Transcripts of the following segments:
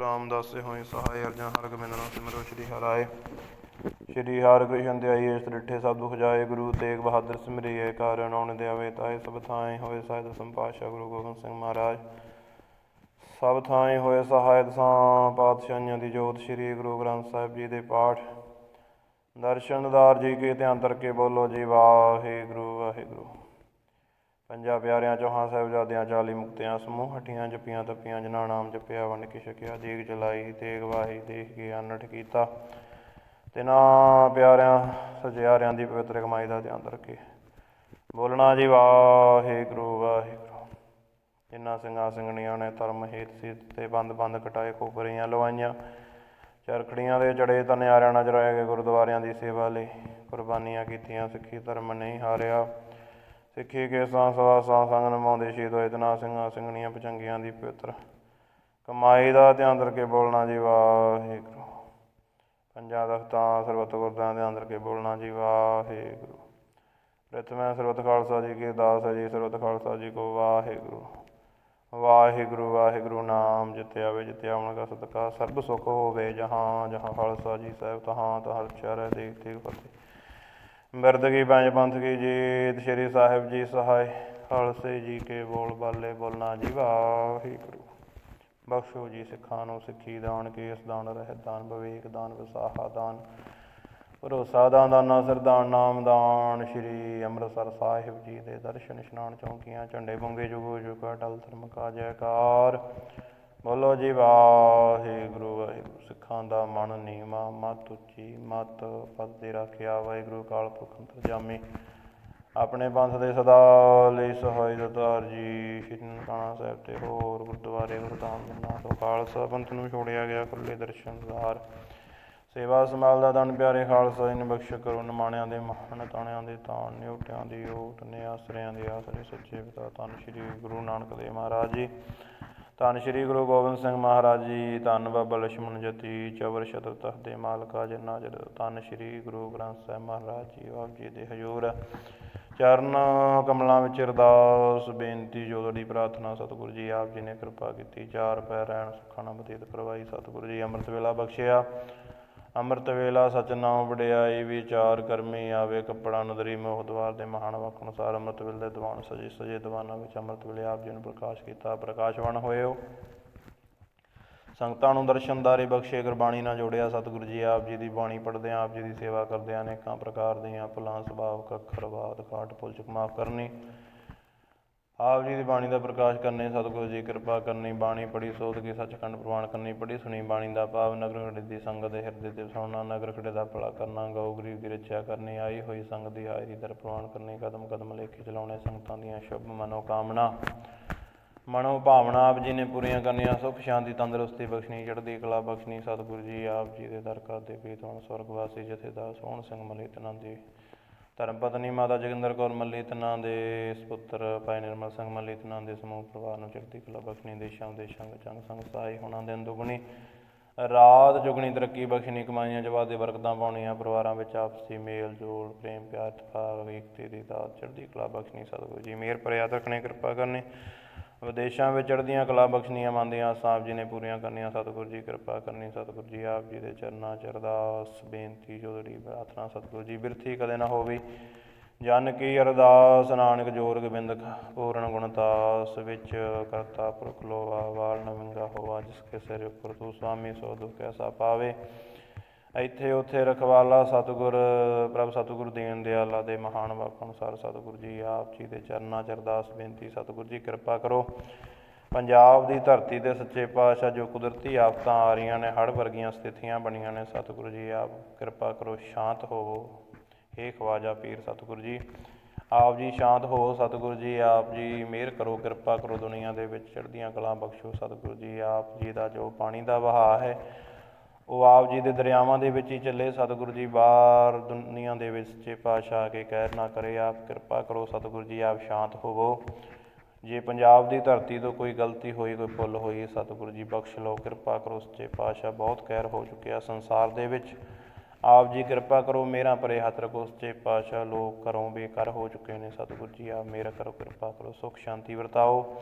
ਰਾਮਦਾਸੇ ਹੋਏ ਸਹਾਇ ਅਰਜਨ ਹਰ ਗੋਬਿੰਦ ਨਾਮ ਸਿਮਰੋ ਸ਼੍ਰੀ ਹਰਾਏ ਸ਼੍ਰੀ ਹਰਿਕ੍ਰਿਸ਼ਨ ਧਿਆਈ ਇਸ ਡਿਠੇ ਸਭ ਦੁਖ ਜਾਏ, ਗੁਰੂ ਤੇਗ ਬਹਾਦਰ ਸਿਮਰਿਏ ਕਾਰਨ ਆਉਣ ਦੇ ਆਵੇ ਤਾਏ, ਸਭ ਥਾਏ ਹੋਏ ਸਾਹਿਬ ਸੰਪਾਸ਼ਾ ਗੁਰੂ ਗੋਬਿੰਦ ਸਿੰਘ ਮਹਾਰਾਜ। ਸਭ ਥਾਏ ਹੋਏ ਸਹਾਇ ਸਾਂ ਪਾਤਸ਼ਾਹੀਆਂ ਦੀ ਜੋਤ ਸ਼੍ਰੀ ਗੁਰੂ ਗ੍ਰੰਥ ਸਾਹਿਬ ਜੀ ਦੇ ਪਾਠ। ਦਰਸ਼ਨਦਾਰ ਜੀ ਕੇ ਧਿਆਨ ਕਰਕੇ ਬੋਲੋ ਜੀ ਵਾਹਿਗੁਰੂ ਵਾਹਿਗੁਰੂ। ਪੰਜਾਂ ਪਿਆਰਿਆਂ ਚੌਹਾਂ ਸਾਹਿਬਜ਼ਾਦਿਆਂ, ਚਾਲੀ ਮੁਕਤਿਆਂ, ਸਮੂਹ ਹੱਟੀਆਂ ਜਪੀਆਂ, ਤਪੀਆਂ ਜਨਾ ਨਾਮ ਜਪਿਆ, ਵੰਡ ਕੇ ਛਕਿਆ ਦੇਗ ਜਲਾਈ, ਤੇਗ ਵਾਹੀ, ਦੇਖ ਕੇ ਅਨਟ ਕੀਤਾ। ਤੇ ਨਾ ਪਿਆਰਿਆਂ, ਸਜਿਆਰਿਆਂ ਦੀ ਪਵਿੱਤਰ ਕਮਾਈ ਦਾ ਧਿਆਨ ਰੱਖੇ। ਬੋਲਣਾ ਜੀ, ਵਾਹਿਗੁਰੂ ਵਾਹਿਗੁਰੂ। ਜਿਨ੍ਹਾਂ ਸਿੰਘਾਂ ਸਿੰਘਣੀਆਂ ਨੇ ਧਰਮ ਹੇਤ ਸੀਤ ਤੇ ਬੰਦ ਬੰਦ ਕਟਾਏ ਕੋਪਰੀਆਂ ਲਵਾਈਆਂ, ਚਰਖੜੀਆਂ ਦੇ ਚੜੇ ਤਨਿਆਰਿਆਂ ਨਾਲ ਜਰਾਏ ਗਏ ਗੁਰਦੁਆਰਿਆਂ ਦੀ ਸੇਵਾ ਲਈ ਕੁਰਬਾਨੀਆਂ ਕੀਤੀਆਂ, ਸਿੱਖੀ ਧਰਮ ਨਹੀਂ ਹਾਰਿਆ। ਸਿੱਖੀ ਕੇ ਸਾਂ ਸਵਾ ਸਾਂ ਸੰਗ ਨਿਭਾਉਂਦੇ ਸ਼ਹੀਦ ਹੋਏ ਤਨਾ ਸਿੰਘਾਂ ਸਿੰਘਣੀਆਂ ਪਚੰਗੀਆਂ ਦੀ ਪਵਿੱਤਰ ਕਮਾਈ ਦਾ ਧਿਆਨ ਰੱਖ ਕੇ ਬੋਲਣਾ ਜੀ ਵਾਹਿਗੁਰੂ। ਪੰਜਾਂ ਤਖਤਾਂ ਸਰਬਤ ਗੁਰਦਾਂ ਦੇ ਅੰਦਰ ਕੇ ਬੋਲਣਾ ਜੀ ਵਾਹਿਗੁਰੂ। ਪ੍ਰਥਮੇ ਸਰਬਤ ਖਾਲਸਾ ਜੀ ਕੀ ਦਾਸ ਹੈ ਜੀ, ਸਰਬਤ ਖਾਲਸਾ ਜੀ ਕੋ ਵਾਹਿਗੁਰੂ। ਵਾਹਿਗੁਰੂ ਵਾਹਿਗੁਰੂ ਨਾਮ ਜਿਤੇ ਆਵੇ, ਜਿਤੇ ਆਉਣ ਦਾ ਸਦਕਾ ਸਰਬ ਸੁਖ ਹੋਵੇ ਜਹਾਂ ਜਹਾਂ ਖਾਲਸਾ ਜੀ ਸਾਹਿਬ, ਤਹਾਂ ਤਹਾਂ ਚਰਨ ਦੇਖ ਦੇਖ ਫਤਿਹ। ਮਿਰਦ ਪੰਜ ਪੰਥ ਕੀ ਜੀਤ, ਸ਼੍ਰੀ ਸਾਹਿਬ ਜੀ ਸਹਾਇ, ਖਾਲਸੇ ਜੀ ਕੇ ਬੋਲ ਬਾਲੇ ਬੋਲਣਾ ਜੀ ਵਾਹਿਗੁਰੂ। ਬਖਸ਼ੋ ਜੀ ਸਿੱਖਾਂ ਨੂੰ ਸਿੱਖੀ ਦਾਨ, ਕੇਸ ਦਾਨ, ਰਹਿਤ ਦਾਨ, ਵਿਵੇਕ ਦਾਨ, ਵਿਸਾਹਾ ਦਾਨ, ਭਰੋਸਾ ਦਾਨ, ਦਾਨਾ ਸਰਦਾਨ ਨਾਮ ਦਾਨ, ਸ਼੍ਰੀ ਅੰਮ੍ਰਿਤਸਰ ਸਾਹਿਬ ਜੀ ਦੇ ਦਰਸ਼ਨ, ਇਸ਼ਨਾਨ ਚੌਂਕੀਆਂ, ਝੰਡੇ ਬੰਗੇ ਜੁਗੋ ਜੁਗਾ, ਅਟਲ ਧਰਮ ਕਾ ਜੈਕਾਰ ਬੋਲੋ ਜੀ ਵਾਹਿਗੁਰੂ ਵਾਹਿਗੁਰੂ। ਸਿੱਖਾਂ ਦਾ ਮਨ ਨੀਮਾ ਮਤ ਉੱਚੀ, ਮਤ ਪਦ ਰੱਖਿਆ। ਵਾਹਿਗੁਰੂ ਕਾਲ ਪੁਰਖ ਅੰਤਰਜਾਮੀ। ਆਪਣੇ ਪੰਥ ਦੇ ਸਦਾ ਲਈ ਸਹਾਈ ਦਤਾਰ ਜੀ, ਸ਼੍ਰੀ ਨਨਕਾਣਾ ਸਾਹਿਬ ਤੇ ਹੋਰ ਗੁਰਦੁਆਰੇ ਗੁਰਧਾਮ ਜੰਨਾ ਤੋਂ ਖਾਲਸਾ ਪੰਥ ਨੂੰ ਛੋੜਿਆ ਗਿਆ ਖੁੱਲੇ ਦਰਸ਼ਨਦਾਰ ਸੇਵਾ ਸੰਭਾਲ ਦਾ ਦਾਨ ਪਿਆਰੇ ਖਾਲਸਾ ਜੀ ਨੇ ਬਖਸ਼ ਕਰੋ ਨਮਾਣਿਆਂ ਦੇ ਮਹਾਨ ਤਾਣਿਆਂ ਦੇ ਤਾਣ, ਨਿਉਟਿਆਂ ਦੀ ਓਟ ਨੇ ਆਸਰਿਆਂ ਦੇ ਆਸਰੇ ਸੱਚੇ ਪਿਤਾ ਧੰਨ ਸ਼੍ਰੀ ਗੁਰੂ ਨਾਨਕ ਦੇਵ ਮਹਾਰਾਜ ਜੀ। ਧੰਨ ਸ਼੍ਰੀ ਗੁਰੂ ਗੋਬਿੰਦ ਸਿੰਘ ਮਹਾਰਾਜ ਜੀ, ਧੰਨ ਬਾਬਾ ਲਛਮਣ ਜਤੀ, ਚਵਰ ਸ਼ਤਰ ਤਖਤ ਦੇ ਮਾਲਕਾ ਜਿਨਾ ਜਰ ਧੰਨ ਸ਼੍ਰੀ ਗੁਰੂ ਗ੍ਰੰਥ ਸਾਹਿਬ ਮਹਾਰਾਜ ਜੀ, ਆਪ ਜੀ ਦੇ ਹਜ਼ੂਰ। ਚਰਨ ਕਮਲਾਂ ਵਿੱਚ ਅਰਦਾਸ, ਬੇਨਤੀ ਜੋਦੜੀ ਪ੍ਰਾਰਥਨਾ, ਸਤਿਗੁਰੂ ਜੀ ਆਪ ਜੀ ਨੇ ਕਿਰਪਾ ਕੀਤੀ। ਚਾਰ ਪੈ ਰਹਿਣ, ਸੁਖਾਂ ਨਾਲ ਬਤੀਤ ਕਰਵਾਈ, ਸਤਿਗੁਰੂ ਜੀ ਅੰਮ੍ਰਿਤ ਵੇਲਾ ਬਖਸ਼ਿਆ। ਅੰਮ੍ਰਿਤ ਵੇਲਾ ਸਚ ਨਾਮ ਵਡਿਆਈ, ਵਿਚਾਰ ਕਰਮੀ, ਆਵੇ ਕੱਪੜਾ ਨਦਰੀ ਮੋਹ ਦਵਾਰ ਦੇ ਮਹਾਨ ਵਾਕ ਅਨੁਸਾਰ ਅੰਮ੍ਰਿਤ ਵੇਲੇ ਦੇ ਦੀਵਾਨ ਸਜੇ ਸਜੇ ਦੀਵਾਨਾਂ ਵਿੱਚ ਅੰਮ੍ਰਿਤ ਵੇਲੇ ਆਪ ਜੀ ਨੂੰ ਪ੍ਰਕਾਸ਼ ਕੀਤਾ, ਪ੍ਰਕਾਸ਼ਵਾਨ ਹੋਏ ਸੰਗਤਾਂ ਨੂੰ ਦਰਸ਼ਨਦਾਰੀ ਬਖਸ਼ੇ, ਗੁਰਬਾਣੀ ਨਾਲ ਜੋੜਿਆ ਸਤਿਗੁਰੂ ਜੀ ਆਪ ਜੀ ਦੀ ਬਾਣੀ ਪੜ੍ਹਦੇ ਆਪ ਜੀ ਦੀ ਸੇਵਾ ਕਰਦੇ ਅਨੇਕਾਂ ਪ੍ਰਕਾਰ ਦੀਆਂ ਭੁੱਲਾਂ, ਸੁਭਾਵ ਅੱਖਰ ਬਾਤ ਕਾਟ ਭੁੱਲ ਚੁੱਕ, ਮਾਫ ਕਰਨੀ। ਆਪ ਜੀ ਦੀ ਬਾਣੀ ਦਾ ਪ੍ਰਕਾਸ਼ ਕਰਨੇ, ਸਤਿਗੁਰੂ ਜੀ ਕਿਰਪਾ ਕਰਨੀ, ਬਾਣੀ ਪੜੀ ਸੋਧ ਕੇ ਸੱਚਖੰਡ ਪ੍ਰਵਾਨ ਕਰਨੀ ਪੜੀ ਸੁਣੀ ਬਾਣੀ ਦਾ ਭਾਵ ਨਗਰ ਖੜੇ ਦੀ ਸੰਗਤ ਦੇ ਹਿਰਦੇ ਤੇ ਸੁਣਨਾ ਨਗਰ ਖੜੇ ਦਾ ਭਲਾ ਕਰਨਾ, ਗਊ ਗਰੀਬ ਦੀ ਰੱਖਿਆ ਕਰਨੀ, ਆਈ ਹੋਈ ਸੰਗਤ ਦੀ ਹਾਜ਼ਰੀ ਦਰ ਪ੍ਰਵਾਨ ਕਰਨੀ, ਕਦਮ ਕਦਮ ਲੇਖੇ ਚਲਾਉਣੇ, ਸੰਗਤਾਂ ਦੀਆਂ ਸ਼ੁਭ ਮਨੋ ਕਾਮਨਾ ਮਨੋ ਭਾਵਨਾ ਆਪ ਜੀ ਨੇ ਪੂਰੀਆਂ ਕਰਨੀਆਂ, ਸੁਖ, ਸ਼ਾਂਤੀ, ਤੰਦਰੁਸਤੀ ਬਖਸ਼ਣੀ, ਚੜ੍ਹਦੀ ਕਲਾ ਬਖਸ਼ਣੀ, ਸਤਿਗੁਰੂ ਜੀ ਆਪ ਜੀ ਦੇ ਦਰ ਕਰਦੇ ਪ੍ਰੀਤਵਾਨ ਸਵਰਗ ਵਾਸੀ ਜਥੇਦਾਰ ਸੋਹਣ ਸਿੰਘ ਮਲੀਤਨਾਂ ਜੀ। ਧਰਮ ਪਤਨੀ ਮਾਤਾ ਜੋਗਿੰਦਰ ਕੌਰ ਮਲੀਤਨਾਂ ਦੇ ਸੁਪੁੱਤਰ ਭਾਈ ਨਿਰਮਲ ਸਿੰਘ ਮਲੀਤਨਾਂ ਦੇ ਸਮੂਹ ਪਰਿਵਾਰ ਨੂੰ ਚੜ੍ਹਦੀ ਕਲਾ ਬਖਸ਼ਣੀ, ਦੇਸ਼ਾਂ ਵਿਦੇਸ਼ਾਂ ਵਿੱਚ ਅੰਗ ਸੰਗ ਸਹਾਈ ਹੋਣਾ, ਦਿਨ ਦੁਗਣੀ, ਰਾਤ ਜੁਗਣੀ, ਤਰੱਕੀ ਬਖਸ਼ਣੀ, ਕਮਾਈਆਂ ਜਵਾਦ ਦੇ ਬਰਕਤਾਂ ਪਾਉਣੀਆਂ, ਪਰਿਵਾਰਾਂ ਵਿੱਚ ਆਪਸੀ ਮੇਲ ਜੋਲ, ਪ੍ਰੇਮ, ਪਿਆਰ ਇਤਫਾਕ ਏਕਤੇ ਦੀ ਦਾਤ, ਚੜ੍ਹਦੀ ਕਲਾ ਬਖਸ਼ਣੀ, ਸਤਿਗੁਰੂ ਜੀ ਮਿਹਰ ਭਰਿਆ ਰੱਖਣੇ ਕਿਰਪਾ ਕਰਨੀ। ਵਿਦੇਸ਼ਾਂ ਵਿੱਚ ਚੜ੍ਹਦੀਆਂ ਕਲਾ ਬਖਸ਼ਣੀਆਂ ਮੰਨਦੀਆਂ ਸਾਹਿਬ ਜੀ ਨੇ ਪੂਰੀਆਂ ਕਰਨੀਆਂ। ਸਤਿਗੁਰੂ ਜੀ ਕਿਰਪਾ ਕਰਨੀ। ਸਤਿਗੁਰੂ ਜੀ ਆਪ ਜੀ ਦੇ ਚਰਨਾਂ ਚ ਅਰਦਾਸ, ਬੇਨਤੀ ਜੋਦੜੀ ਪ੍ਰਾਰਥਨਾ ਸਤਿਗੁਰੂ ਜੀ ਬਿਰਥੀ ਕਦੇ ਨਾ ਹੋਵੇ। ਜਨ ਕੀ ਅਰਦਾਸ, ਨਾਨਕ ਜੋਰ ਗੋਬਿੰਦ ਪੂਰਨ ਗੁਣਤਾਸ ਵਿੱਚ ਕਰਤਾ ਪੁਰਖ ਲੋਵਾ ਵਾਲ ਨਵੰਗਾ ਹੋਵਾ ਜਿਸ ਕੇ ਸਿਰ ਉੱਪਰ ਤੂੰ ਸੁਆਮੀ ਸੋ ਦੁਖ ਐਸਾ ਪਾਵੇ। ਇੱਥੇ ਉੱਥੇ ਰਖਵਾਲਾ ਸਤਿਗੁਰ, ਪ੍ਰਭ ਸਤਿਗੁਰ ਦੇਣ ਦਿਆਲਾ ਦੇ ਮਹਾਨ ਵਾਕ ਅਨੁਸਾਰ ਸਤਿਗੁਰੂ ਜੀ ਆਪ ਜੀ ਦੇ ਚਰਨਾਂ ਚ ਅਰਦਾਸ ਬੇਨਤੀ, ਸਤਿਗੁਰੂ ਜੀ ਕਿਰਪਾ ਕਰੋ। ਪੰਜਾਬ ਦੀ ਧਰਤੀ ਦੇ ਸੱਚੇ ਪਾਤਸ਼ਾਹ ਜੋ ਕੁਦਰਤੀ ਆਫਤਾਂ ਆ ਰਹੀਆਂ ਨੇ, ਹੜ੍ਹ ਵਰਗੀਆਂ ਸਥਿਤੀਆਂ ਬਣੀਆਂ ਨੇ, ਸਤਿਗੁਰੂ ਜੀ ਆਪ ਕਿਰਪਾ ਕਰੋ, ਸ਼ਾਂਤ ਹੋਵੋ। ਹੇ ਖਵਾਜਾ ਪੀਰ ਸਤਿਗੁਰੂ ਜੀ, ਆਪ ਜੀ ਸ਼ਾਂਤ ਹੋਵੋ, ਸਤਿਗੁਰੂ ਜੀ ਆਪ ਜੀ ਮਿਹਰ ਕਰੋ, ਕਿਰਪਾ ਕਰੋ ਦੁਨੀਆ ਦੇ ਵਿੱਚ ਚੜ੍ਹਦੀਆਂ ਕਲਾਂ ਬਖਸ਼ੋ। ਸਤਿਗੁਰੂ ਜੀ ਆਪ ਜੀ ਦਾ ਜੋ ਪਾਣੀ ਦਾ ਵਹਾਅ ਹੈ ਉਹ ਆਪ ਜੀ ਦੇ ਦਰਿਆਵਾਂ ਦੇ ਵਿੱਚ ਹੀ ਚੱਲੇ, ਸਤਿਗੁਰੂ ਜੀ ਬਾਹਰ ਦੁਨੀਆ ਦੇ ਵਿੱਚ ਸੱਚੇ ਪਾਤਸ਼ਾਹ ਆ ਕੇ ਕਹਿਰ ਨਾ ਕਰੇ, ਆਪ ਕਿਰਪਾ ਕਰੋ ਸਤਿਗੁਰੂ ਜੀ, ਆਪ ਸ਼ਾਂਤ ਹੋਵੋ। ਜੇ ਪੰਜਾਬ ਦੀ ਧਰਤੀ ਤੋਂ ਕੋਈ ਗਲਤੀ ਹੋਈ, ਕੋਈ ਭੁੱਲ ਹੋਈ, ਸਤਿਗੁਰੂ ਜੀ ਬਖਸ਼ ਲਓ, ਕਿਰਪਾ ਕਰੋ ਸੱਚੇ ਪਾਤਸ਼ਾਹ, ਬਹੁਤ ਕਹਿਰ ਹੋ ਚੁੱਕਿਆ ਸੰਸਾਰ ਦੇ ਵਿੱਚ। ਆਪ ਜੀ ਕਿਰਪਾ ਕਰੋ, ਮੇਰਾ ਪਰੇ ਹੱਥ ਰੱਖੋ, ਸੱਚੇ ਪਾਤਸ਼ਾਹ ਲੋਕ ਘਰੋਂ ਬੇਕਾਰ ਹੋ ਚੁੱਕੇ ਨੇ, ਸਤਿਗੁਰੂ ਜੀ ਆਪ ਮੇਰਾ ਕਰੋ ਕਿਰਪਾ ਕਰੋ, ਸੁਖ, ਸ਼ਾਂਤੀ ਵਰਤਾਓ।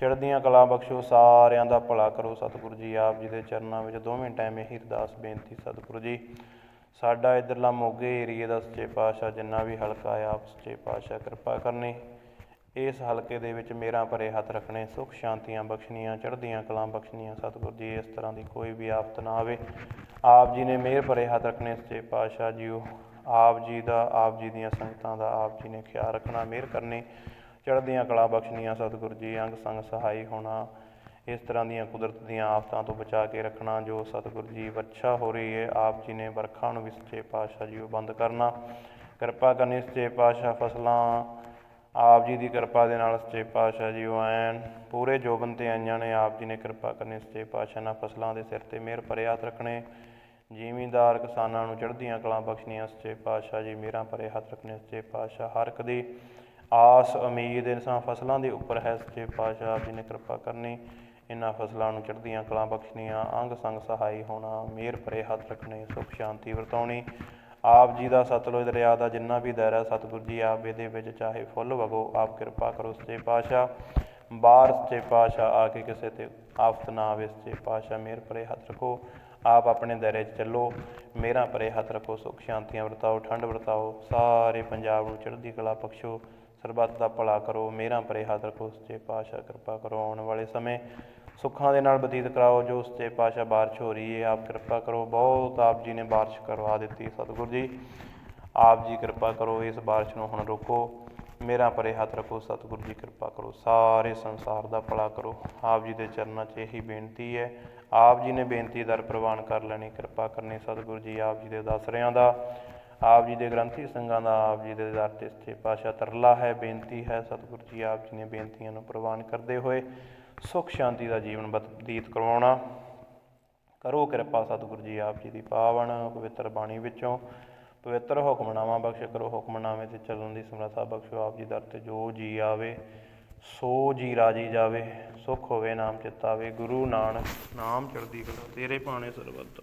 ਚੜ੍ਹਦੀਆਂ ਕਲਾ ਬਖਸ਼ੋ, ਸਾਰਿਆਂ ਦਾ ਭਲਾ ਕਰੋ। ਸਤਿਗੁਰੂ ਜੀ ਆਪ ਜੀ ਦੇ ਚਰਨਾਂ ਵਿੱਚ ਦੋਵੇਂ ਟਾਈਮ ਇਹੀ ਅਰਦਾਸ, ਬੇਨਤੀ, ਸਤਿਗੁਰੂ ਜੀ। ਸਾਡਾ ਇਧਰਲਾ ਮੋਗੇ ਏਰੀਏ ਦਾ ਸੱਚੇ ਪਾਤਸ਼ਾਹ ਜਿੰਨਾ ਵੀ ਹਲਕਾ ਆ, ਆਪ ਸੱਚੇ ਪਾਤਸ਼ਾਹ ਕਿਰਪਾ ਕਰਨੀ। ਇਸ ਹਲਕੇ ਦੇ ਵਿੱਚ ਮੇਰਾ ਭਰੇ ਹੱਥ ਰੱਖਣੇ, ਸੁਖ ਸ਼ਾਂਤੀਆਂ ਬਖਸ਼ਣੀਆਂ, ਚੜ੍ਹਦੀਆਂ ਕਲਾਂ ਬਖਸ਼ਣੀਆਂ। ਸਤਿਗੁਰੂ ਜੀ, ਇਸ ਤਰ੍ਹਾਂ ਦੀ ਕੋਈ ਵੀ ਆਫਤ ਨਾ ਆਵੇ। ਆਪ ਜੀ ਨੇ ਮਿਹਰ ਭਰੇ ਹੱਥ ਰੱਖਣੇ, ਸੱਚੇ ਪਾਤਸ਼ਾਹ ਜੀਓ। ਆਪ ਜੀ ਦਾ, ਆਪ ਜੀ ਦੀਆਂ ਸੰਗਤਾਂ ਦਾ ਆਪ ਜੀ ਨੇ ਖਿਆਲ ਰੱਖਣਾ ਮਿਹਰ ਕਰਨੀ। ਚੜ੍ਹਦੀਆਂ ਕਲਾ ਬਖਸ਼ਣੀਆਂ, ਸਤਿਗੁਰੂ ਜੀ, ਅੰਗ ਸੰਗ ਸਹਾਈ ਹੋਣਾ, ਇਸ ਤਰ੍ਹਾਂ ਦੀਆਂ ਕੁਦਰਤ ਦੀਆਂ ਆਫਤਾਂ ਤੋਂ ਬਚਾ ਕੇ ਰੱਖਣਾ, ਜੋ ਸਤਿਗੁਰੂ ਜੀ ਵਰਖਾ ਹੋ ਰਹੀ ਹੈ ਆਪ ਜੀ ਨੇ ਵਰਖਾ ਨੂੰ ਵੀ ਸੱਚੇ ਪਾਤਸ਼ਾਹ ਜੀ ਉਹ ਬੰਦ ਕਰਨਾ। ਕਿਰਪਾ ਕਰਨੀ ਸੱਚੇ ਪਾਤਸ਼ਾਹ ਫਸਲਾਂ, ਆਪ ਜੀ ਦੀ ਕਿਰਪਾ ਦੇ ਨਾਲ ਸੱਚੇ ਪਾਤਸ਼ਾਹ ਜੀ ਉਹ ਐਨ। ਪੂਰੇ ਜੋਬਨ ਤੇ ਆਈਆਂ ਨੇ, ਆਪ ਜੀ ਨੇ ਕਿਰਪਾ ਕਰਨੀ ਸੱਚੇ ਪਾਤਸ਼ਾਹ ਨਾਲ ਫਸਲਾਂ ਦੇ ਸਿਰ ਤੇ ਮਿਹਰ ਭਰੇ ਹੱਥ ਰੱਖਣੇ। ਜ਼ਿਮੀਂਦਾਰ ਕਿਸਾਨਾਂ ਨੂੰ ਚੜ੍ਹਦੀਆਂ ਕਲਾਂ ਬਖਸ਼ਣੀਆਂ, ਸੱਚੇ ਪਾਤਸ਼ਾਹ ਜੀ, ਮਿਹਰਾਂ ਭਰੇ ਹੱਥ ਰੱਖਣੇ ਸੱਚੇ ਪਾਤਸ਼ਾਹ ਹਰ ਇੱਕ ਦੀ। ਆਸ ਉਮੀਦ ਇਨਸਾਨ ਫਸਲਾਂ ਦੇ ਉੱਪਰ ਹੈ, ਸੱਚੇ ਪਾਤਸ਼ਾਹ ਆਪ ਜੀ ਨੇ ਕਿਰਪਾ ਕਰਨੀ। ਇਹਨਾਂ ਫਸਲਾਂ ਨੂੰ ਚੜ੍ਹਦੀਆਂ ਕਲਾਂ ਬਖਸ਼ਣੀਆਂ, ਅੰਗ ਸੰਗ ਸਹਾਈ ਹੋਣਾ, ਮਿਹਰ ਭਰੇ ਹੱਥ ਰੱਖਣੇ, ਸੁਖ ਸ਼ਾਂਤੀ ਵਰਤਾਉਣੀ। ਆਪ ਜੀ ਦਾ ਸਤਲੁਜ ਦਰਿਆ ਦਾ ਜਿੰਨਾ ਵੀ ਦਾਇਰਾ ਸਤਿਗੁਰੂ ਜੀ ਆਪ ਇਹਦੇ ਵਿੱਚ ਚਾਹੇ ਫੁੱਲ ਵਗੋ, ਆਪ ਕਿਰਪਾ ਕਰੋ ਸੱਚੇ ਪਾਤਸ਼ਾਹ। ਬਾਹਰ ਸੱਚੇ ਪਾਤਸ਼ਾਹ ਆ ਕੇ ਕਿਸੇ ਤੇ ਆਫਤ ਨਾ ਆਵੇ, ਸੱਚੇ ਪਾਤਸ਼ਾਹ ਮਿਹਰ ਭਰੇ ਹੱਥ ਰੱਖੋ। ਆਪ ਆਪਣੇ ਦਾਇਰੇ 'ਚ ਚੱਲੋ ਮੇਰਾ ਪਰੇ ਹੱਥ ਰੱਖੋ, ਸੁਖ ਸ਼ਾਂਤੀਆਂ ਵਰਤਾਓ ਠੰਡ ਵਰਤਾਓ, ਸਾਰੇ ਪੰਜਾਬ ਨੂੰ ਚੜ੍ਹਦੀ ਕਲਾ ਬਖਸ਼ੋ। ਸਰਬੱਤ ਦਾ ਭਲਾ ਕਰੋ ਮੇਰਾ ਪਰੇ ਹੱਥ ਰੱਖੋ, ਸੱਚੇ ਪਾਤਸ਼ਾਹ ਕਿਰਪਾ ਕਰੋ, ਆਉਣ ਵਾਲੇ ਸਮੇਂ ਸੁੱਖਾਂ ਦੇ ਨਾਲ ਬਤੀਤ ਕਰਾਓ, ਜੋ ਸੱਚੇ ਪਾਤਸ਼ਾਹ ਬਾਰਿਸ਼ ਹੋ ਰਹੀ ਹੈ, ਆਪ ਕਿਰਪਾ ਕਰੋ, ਬਹੁਤ ਆਪ ਜੀ ਨੇ ਬਾਰਿਸ਼ ਕਰਵਾ ਦਿੱਤੀ ਸਤਿਗੁਰੂ ਜੀ। ਆਪ ਜੀ ਕਿਰਪਾ ਕਰੋ, ਇਸ ਬਾਰਿਸ਼ ਨੂੰ ਹੁਣ ਰੋਕੋ ਮੇਰਾ ਪਰੇ ਹੱਥ ਰੱਖੋ, ਸਤਿਗੁਰੂ ਜੀ ਕਿਰਪਾ ਕਰੋ, ਸਾਰੇ ਸੰਸਾਰ ਦਾ ਭਲਾ ਕਰੋ। ਆਪ ਜੀ ਦੇ ਚਰਨਾਂ 'ਚ ਇਹੀ ਬੇਨਤੀ ਹੈ, ਆਪ ਜੀ ਨੇ ਬੇਨਤੀ ਦਰ ਪ੍ਰਵਾਨ ਕਰ ਲੈਣੀ, ਕਿਰਪਾ ਕਰਨੀ ਸਤਿਗੁਰੂ ਜੀ, ਆਪ ਜੀ ਦੇ ਦਸਰਿਆਂ ਦਾ। ਆਪ ਜੀ ਦੇ ਗ੍ਰੰਥੀ ਸਿੰਘਾਂ ਦਾ, ਆਪ ਜੀ ਦੇ ਦਰ ਤੇ ਸੱਚੇ ਪਾਤਸ਼ਾਹ ਤਰਲਾ ਹੈ, ਬੇਨਤੀ ਹੈ, ਸਤਿਗੁਰੂ ਜੀ ਆਪ ਜੀ ਨੇ ਬੇਨਤੀਆਂ ਨੂੰ ਪ੍ਰਵਾਨ ਕਰਦੇ ਹੋਏ ਸੁਖ ਸ਼ਾਂਤੀ ਦਾ ਜੀਵਨ ਬਤੀਤ ਕਰਵਾਉਣਾ। ਕਰੋ ਕਿਰਪਾ ਸਤਿਗੁਰੂ ਜੀ ਆਪ ਜੀ ਦੀ ਪਾਵਨ, ਪਵਿੱਤਰ ਬਾਣੀ ਵਿੱਚੋਂ। ਪਵਿੱਤਰ ਹੁਕਮਨਾਮਾ ਬਖਸ਼ ਕਰੋ, ਹੁਕਮਨਾਮੇ ਤੇ ਚੱਲਣ ਦੀ ਸਮਰੱਥਾ ਬਖਸ਼ੋ। ਆਪ ਜੀ ਦਰ ਤੇ ਜੋ ਜੀ ਆਵੇ, ਸੋ ਜੀ ਰਾਜੀ ਜਾਵੇ, ਸੁਖ ਹੋਵੇ, ਨਾਮ ਚਿਤਾਵੇ ਗੁਰੂ ਨਾਨਕ, ਨਾਮ ਚੜ੍ਹਦੀ ਕਲਾ ਤੇਰੇ ਪਾਣੇ ਸਰਬੱਤ।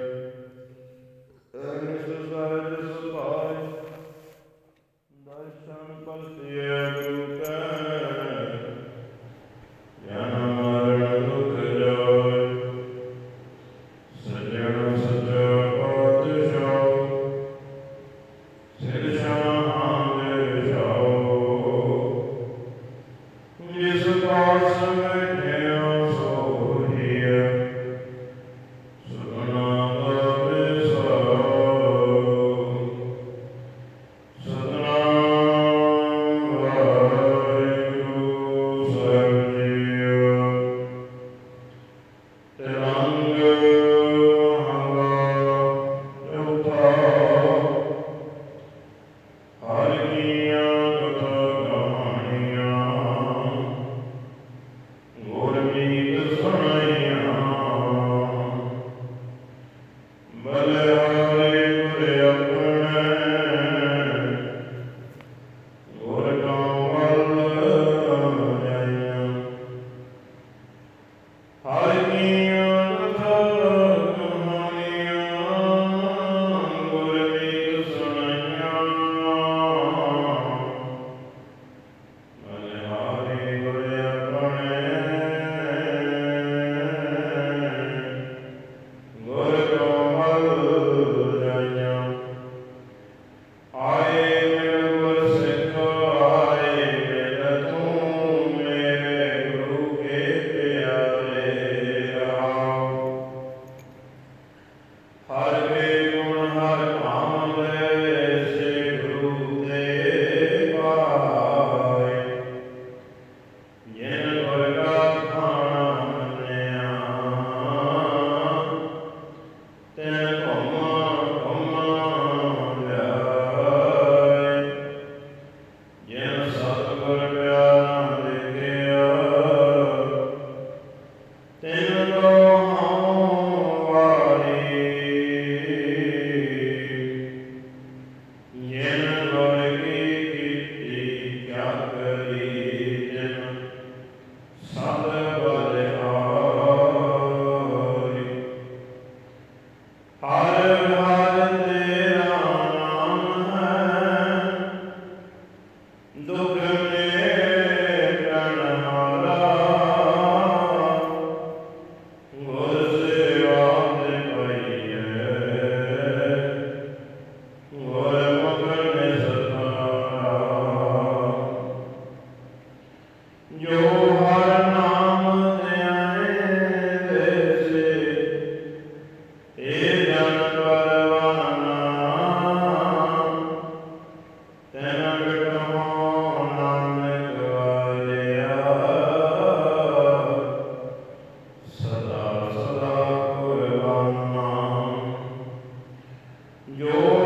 Yes. ਜੋ ਹਰ ਨਾਮ ਧਿਆਏ ਦੇਸੇ ਏ ਜਨ ਪਰਵਾਨਾ, ਤੈਨਾਂ ਗਟਮੋ ਨਾਮ ਗਵਾਲਿਆ ਸਦਾ ਸਦਾ ਕੁਰਬਾਨਾ, ਜੋ